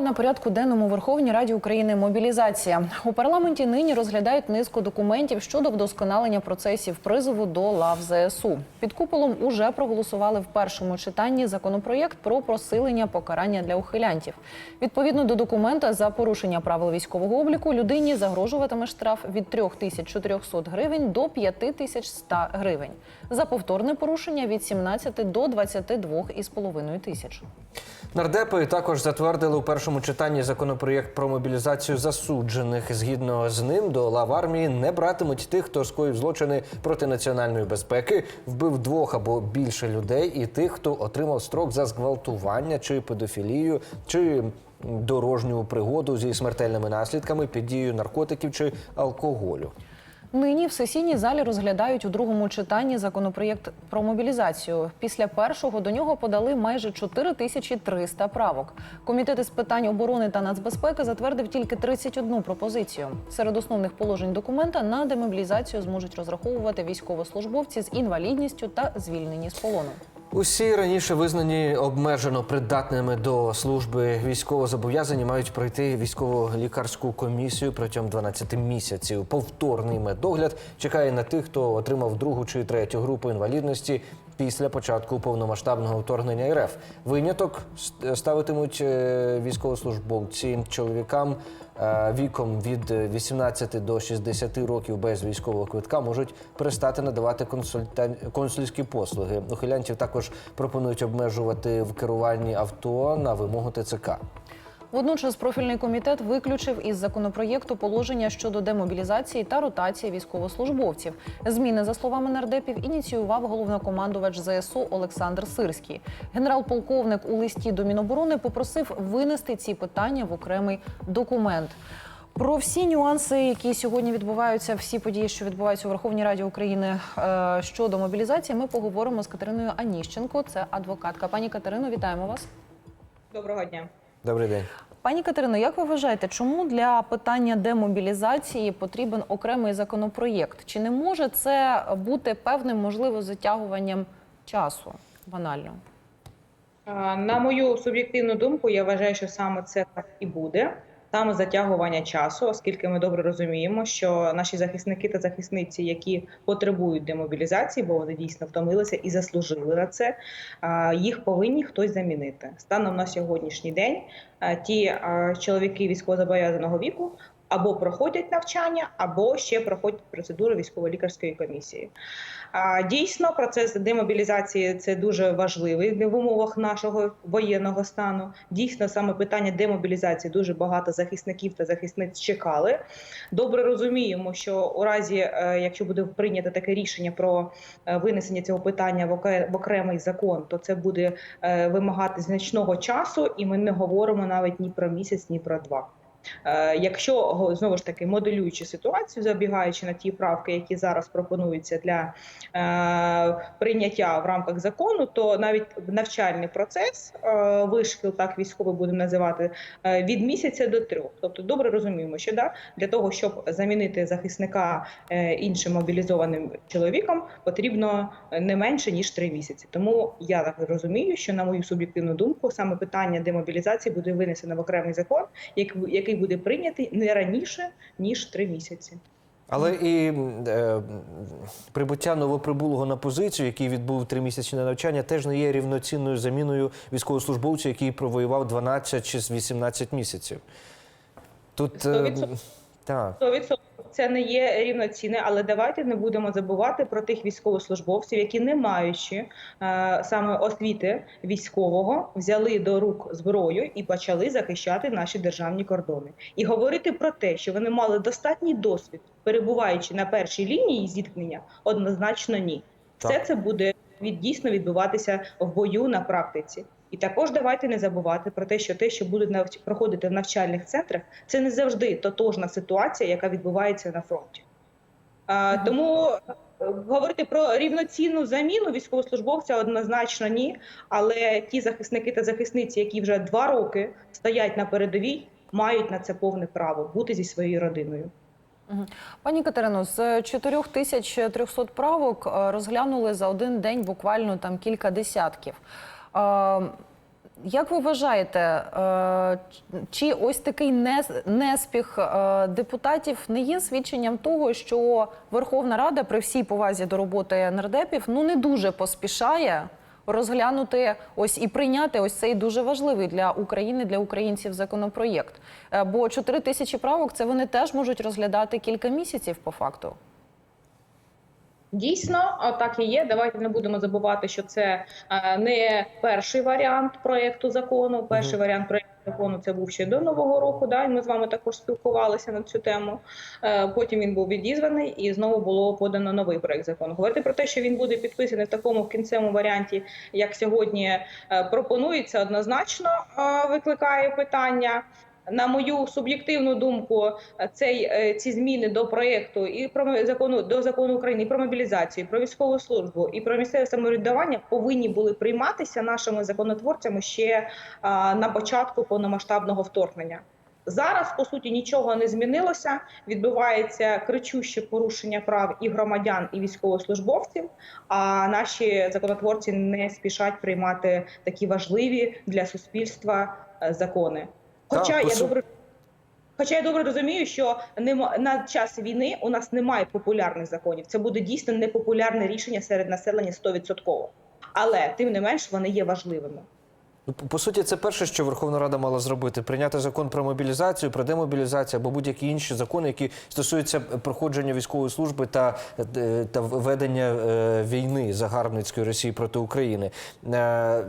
На порядку денному Верховній Раді України мобілізація у парламенті нині розглядають низку документів щодо вдосконалення процесів призову до лав ЗСУ. Під куполом уже проголосували в першому читанні законопроєкт про просилення покарання для ухилянтів. Відповідно до документа, за порушення правил військового обліку людині загрожуватиме штраф від 3400 гривень до 5100 гривень. За повторне порушення від 17 до 22,5 тисяч. Нардепи також затвердили у першому читанні законопроєкт про мобілізацію засуджених. Згідно з ним, до лав армії не братимуть тих, хто скоїв злочини проти національної безпеки, вбив двох або більше людей, і тих, хто отримав строк за зґвалтування чи педофілію, чи дорожню пригоду зі смертельними наслідками під дією наркотиків чи алкоголю. Нині в сесійній залі розглядають у другому читанні законопроєкт про мобілізацію. Після першого до нього подали майже 4300 правок. Комітет із питань оборони та нацбезпеки затвердив тільки 31 пропозицію. Серед основних положень документа на демобілізацію зможуть розраховувати військовослужбовці з інвалідністю та звільнені з полону. Усі раніше визнані обмежено придатними до служби військовозобов'язані мають пройти військово-лікарську комісію протягом 12 місяців. Повторний медогляд чекає на тих, хто отримав другу чи третю групу інвалідності після початку повномасштабного вторгнення РФ. Виняток ставитимуть е, військовослужбовці чоловікам віком від 18 до 60 років без військового квитка можуть перестати надавати консульта- консульські послуги. Ухилянтів також пропонують обмежувати в керуванні авто на вимогу ТЦК. Водночас профільний комітет виключив із законопроєкту положення щодо демобілізації та ротації військовослужбовців. Зміни, за словами нардепів, ініціював головнокомандувач ЗСУ Олександр Сирський. Генерал-полковник у листі до Міноборони попросив винести ці питання в окремий документ. Про всі нюанси, які сьогодні відбуваються, всі події, що відбуваються у Верховній Раді України е, щодо мобілізації, ми поговоримо з Катериною Аніщенко. Це адвокатка. Пані Катерино, вітаємо вас. Доброго дня. Добрий день. Пані Катерино, як ви вважаєте, чому для питання демобілізації потрібен окремий законопроєкт? Чи не може це бути певним, можливо, затягуванням часу банально? На мою суб'єктивну думку, я вважаю, що саме це так і буде. Саме затягування часу, оскільки ми добре розуміємо, що наші захисники та захисниці, які потребують демобілізації, бо вони дійсно втомилися і заслужили на це, їх повинні хтось замінити. Станом на сьогоднішній день ті чоловіки військовозобов'язаного віку або проходять навчання, або ще проходять процедуру військово-лікарської комісії. Дійсно, процес демобілізації це дуже важливий в умовах нашого воєнного стану. Дійсно, саме питання демобілізації дуже багато захисників та захисниць чекали. Добре розуміємо, що у разі, е, якщо буде прийнято таке рішення про е, винесення цього питання в окремий закон, то це буде е, вимагати значного часу, і ми не говоримо навіть ні про місяць, ні про два. Е, Якщо знову ж таки моделюючи ситуацію, забігаючи на ті правки, які зараз пропонуються для е, прийняття в рамках закону, то навіть навчальний процес е, вишкіл, так військовий будемо називати, від місяця до трьох. Тобто, добре розуміємо, що да, для того, щоб замінити захисника іншим мобілізованим чоловіком, потрібно не менше ніж три місяці. Тому я так розумію, що на мою суб'єктивну думку, саме питання демобілізації буде винесено в окремий закон, як- який буде прийнятий не раніше ніж три місяці. Але і е, прибуття новоприбулого на позицію, який відбув тримісячне навчання, теж не є рівноцінною заміною військовослужбовця, який провоював 12 чи 18 місяців. Тут е, 100%. Так. 100% це не є рівноцінне, але давайте не будемо забувати про тих військовослужбовців, які не маючи е, саме освіти військового, взяли до рук зброю і почали захищати наші державні кордони. І говорити про те, що вони мали достатній досвід, перебуваючи на першій лінії зіткнення, однозначно ні. Все це буде від дійсно відбуватися в бою на практиці. І також давайте не забувати про те, що те, що буде проходити в навчальних центрах, це не завжди тотожна ситуація, яка відбувається на фронті. А, Тому е, говорити про рівноцінну заміну військовослужбовця однозначно ні. Але ті захисники та захисниці, які вже два роки стоять на передовій, мають на це повне право бути зі своєю родиною. Пані Катерино, з 4300 правок е, розглянули за один день буквально там кілька десятків. Як ви вважаєте, е, чи ось такий неспіх е, депутатів не є свідченням того, що Верховна Рада при всій повазі до роботи нардепів ну не дуже поспішає розглянути ось і прийняти ось цей дуже важливий для України, для українців законопроєкт? Е, Бо 4 тисячі правок це вони теж можуть розглядати кілька місяців по факту. Дійсно, так і є. Давайте не будемо забувати, що це не перший варіант проекту закону. Перший варіант проекту закону це був ще до нового року. Да, і ми з вами також спілкувалися на цю тему. Е, Потім він був відізваний і знову було подано новий проект закону. Говорити про те, що він буде підписаний в такому кінцевому варіанті, як сьогодні е, пропонується, однозначно е, викликає питання. На мою суб'єктивну думку, цей е, ці зміни до проекту і про закону до закону України і про мобілізацію, і про військову службу і про місцеве самоврядування повинні були прийматися нашими законотворцями ще а, на початку повномасштабного вторгнення. Зараз по суті нічого не змінилося. Відбувається кричуще порушення прав і громадян, і військовослужбовців. А наші законотворці не спішать приймати такі важливі для суспільства е, закони. Хоча Так, я посу... добре. Хоча я добре розумію, що нема на час війни у нас немає популярних законів. Це буде дійсно непопулярне рішення серед населення 100%. Але тим не менш вони є важливими. Ну, по- суті, це перше, що Верховна Рада мала зробити: прийняти закон про мобілізацію, про демобілізацію або будь-які інші закони, які стосуються проходження військової служби та, е, та ведення е, війни загарбницької Росії проти України. Е,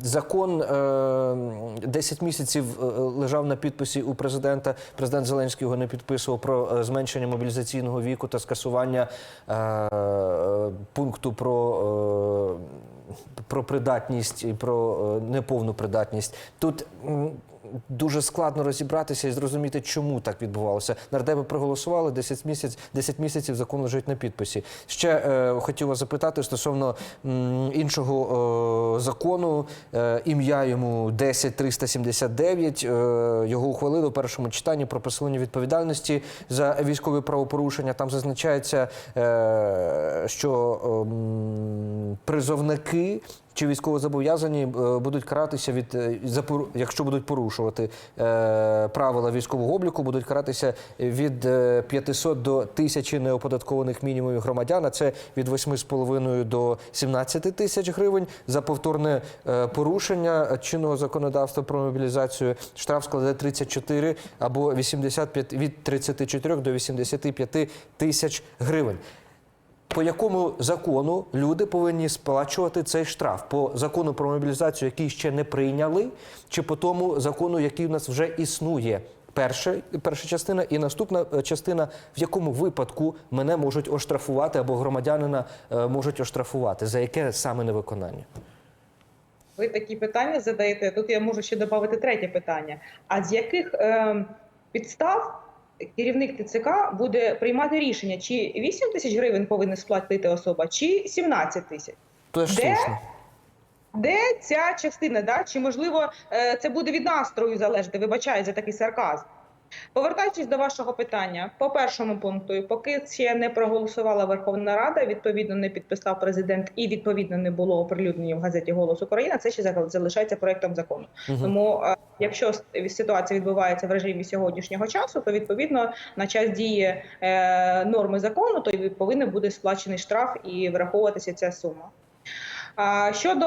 Закон е, 10 місяців лежав на підписі у президента. Президент Зеленський його не підписував про зменшення мобілізаційного віку та скасування пункту про. Про придатність і про е, неповну придатність. Тут дуже складно розібратися і зрозуміти, чому так відбувалося. Нардепи проголосували 10 місяців, 10 місяців закон лежить на підписі. Ще е, хотів вас запитати стосовно м, іншого е, закону. Е, ім'я йому 10379. Е, його ухвалили у першому читанні про посилення відповідальності за військові правопорушення. Там зазначається, е, що ем, призовники чи військовозобов'язані е, будуть каратися від е, якщо будуть порушувати е, правила військового обліку, будуть каратися від е, 500 до 1000 неоподаткованих мінімумів громадян. А це від 8,5 до 17 тисяч гривень за повторне порушення чинного законодавства про мобілізацію. Штраф складе 34 або 85 від 34 до 85 тисяч гривень. По якому закону люди повинні сплачувати цей штраф? По закону про мобілізацію, який ще не прийняли, чи по тому закону, який у нас вже існує? Перша, перша частина і наступна е, частина, в якому випадку мене можуть оштрафувати або громадянина е, можуть оштрафувати, за яке саме невиконання? Ви такі питання задаєте. Тут я можу ще додати третє питання. А з яких е, підстав керівник ТЦК буде приймати рішення, чи 8 тисяч гривень повинна сплатити особа, чи 17 тисяч? Де? слушно. Де ця частина? Да? Чи можливо е, це буде від настрою залежати? Вибачаю за такий сарказм. Повертаючись до вашого питання, по першому пункту, поки ще не проголосувала Верховна Рада, відповідно не підписав президент і відповідно не було оприлюднення в газеті Голос Україна. Це ще за- залишається проектом закону. Мгм. Тому, е, якщо ситуація відбувається в режимі сьогоднішнього часу, то відповідно на час дії е, норми закону, то повинен буде сплачений штраф і враховуватися ця сума. Щодо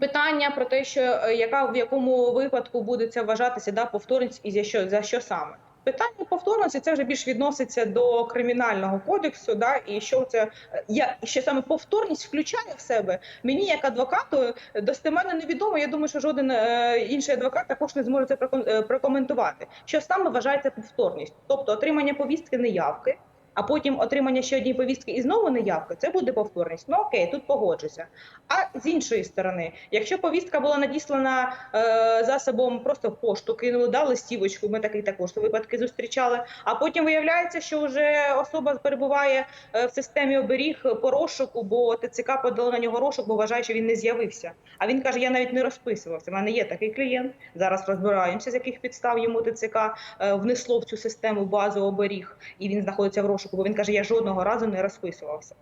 питання про те, що е, яка в якому випадку буде це вважатися да, повторність і за що за що саме. Питання повторності це вже більш відноситься до кримінального кодексу. Да, і що це е, я що саме повторність включає в себе мені, як адвокату, достеменно невідомо. Я думаю, що жоден е, інший адвокат також не зможе це е, прокоментувати. Що саме вважається повторність, тобто отримання повістки неявки. А потім отримання ще однієї повістки і знову неявка, це буде повторність. Ну окей, тут погоджуся. А з іншої сторони, якщо повістка була надіслана е, засобом просто в пошту, кинули, да, листівочку, ми такий також випадки зустрічали. А потім виявляється, що вже особа перебуває е, в системі оберіг по розшуку, бо ТЦК подало на нього розшук, бо вважає, що він не з'явився. А він каже: я навіть не розписувався. У мене є такий клієнт. Зараз розбираємося, з яких підстав йому ТЦК е, внесло в цю систему базу оберіг, і він знаходиться в розшуку, бо він каже, я жодного разу не розписувався.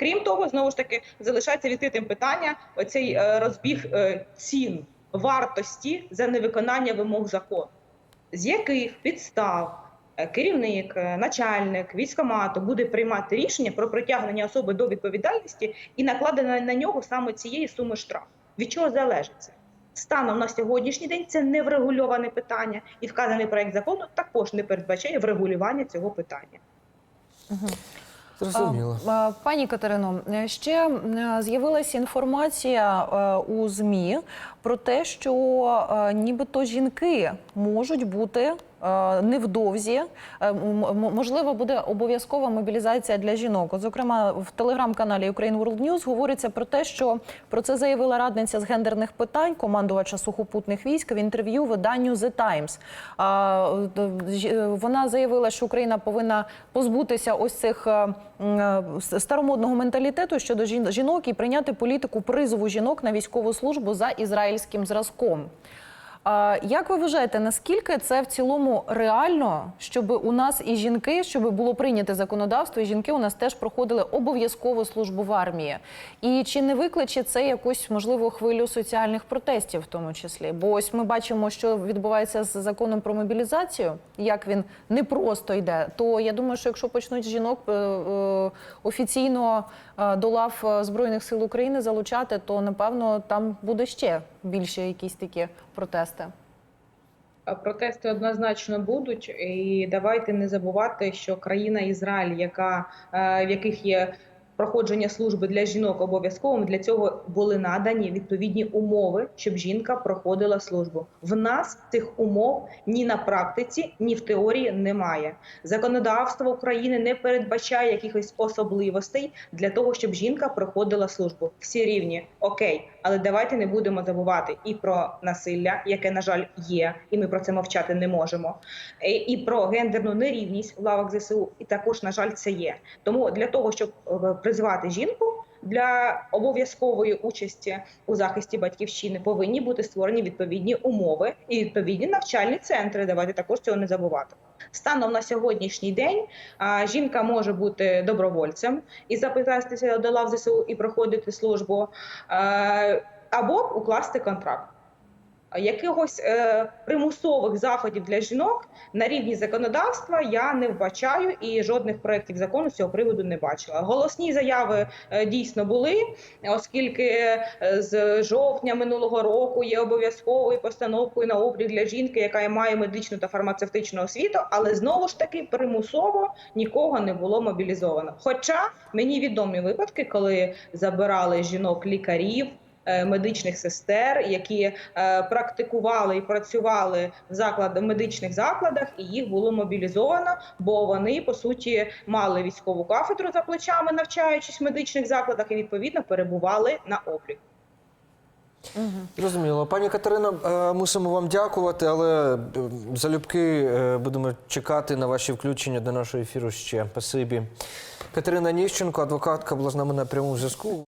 Крім того, знову ж таки залишається відкритим питання: оцей е, розбіг е, цін вартості за невиконання вимог закону, з яких підстав е, керівник, начальник військомату буде приймати рішення про притягнення особи до відповідальності і накладення на нього саме цієї суми штрафу. Від чого залежить це? Станом на сьогоднішній день це не врегульоване питання, і вказаний проект закону також не передбачає врегулювання цього питання. Зрозуміло. А, а, Пані Катерино, ще з'явилася інформація е, у ЗМІ про те, що е, нібито жінки можуть бути е, невдовзі. е, Можливо, буде обов'язкова мобілізація для жінок. От, зокрема, в телеграм-каналі Ukraine World News говориться про те, що про це заявила радниця з гендерних питань, командувача сухопутних військ в інтерв'ю виданню The Times. Вона заявила, що Україна повинна позбутися ось цих старомодного менталітету щодо жін- жінок і прийняти політику призову жінок на військову службу за ізраїльським зразком. Як ви вважаєте, наскільки це в цілому реально, щоб у нас і жінки, щоб було прийняте законодавство, і жінки у нас теж проходили обов'язкову службу в армії? І чи не викличе це якусь можливо хвилю соціальних протестів, в тому числі? Бо ось ми бачимо, що відбувається з законом про мобілізацію, як він не просто йде. То я думаю, що якщо почнуть жінок е, е, офіційно е, до лав збройних сил України залучати, то напевно там буде ще більше якісь такі протести. А Протести однозначно будуть, і давайте не забувати, що країна Ізраїль, яка е, в яких є проходження служби для жінок обов'язковим, для цього були надані відповідні умови, щоб жінка проходила службу. В нас цих умов ні на практиці, ні в теорії немає. Законодавство України не передбачає якихось особливостей для того, щоб жінка проходила службу. Всі рівні окей, але давайте не будемо забувати і про насилля, яке на жаль є, і ми про це мовчати не можемо. е, І про гендерну нерівність в лавах ЗСУ, і також на жаль це є. Тому для того, щоб е, призвати жінку. Для обов'язкової участі у захисті батьківщини повинні бути створені відповідні умови і відповідні навчальні центри. Давайте також цього не забувати. Станом на сьогоднішній день жінка може бути добровольцем і записатися до лав ЗСУ і проходити службу, або укласти контракт. Якихось е, примусових заходів для жінок на рівні законодавства я не вбачаю і жодних проєктів закону з цього приводу не бачила. Голосні заяви е, дійсно були, оскільки е, з жовтня минулого року є обов'язковою постановкою на облік для жінки, яка має медичну та фармацевтичну освіту, але знову ж таки примусово нікого не було мобілізовано. Хоча мені відомі випадки, коли забирали жінок лікарів. Е, Медичних сестер, які е, практикували і працювали в заклад, в медичних закладах, і їх було мобілізовано, бо вони по суті мали військову кафедру за плечами, навчаючись в медичних закладах, і відповідно перебували на обліку. Зрозуміло. Пані Катерино, е, мусимо вам дякувати, але залюбки будемо чекати на ваші включення до нашого ефіру ще. Спасибі. Катерина Ніщенко, адвокатка, була з нами на прямому зв'язку.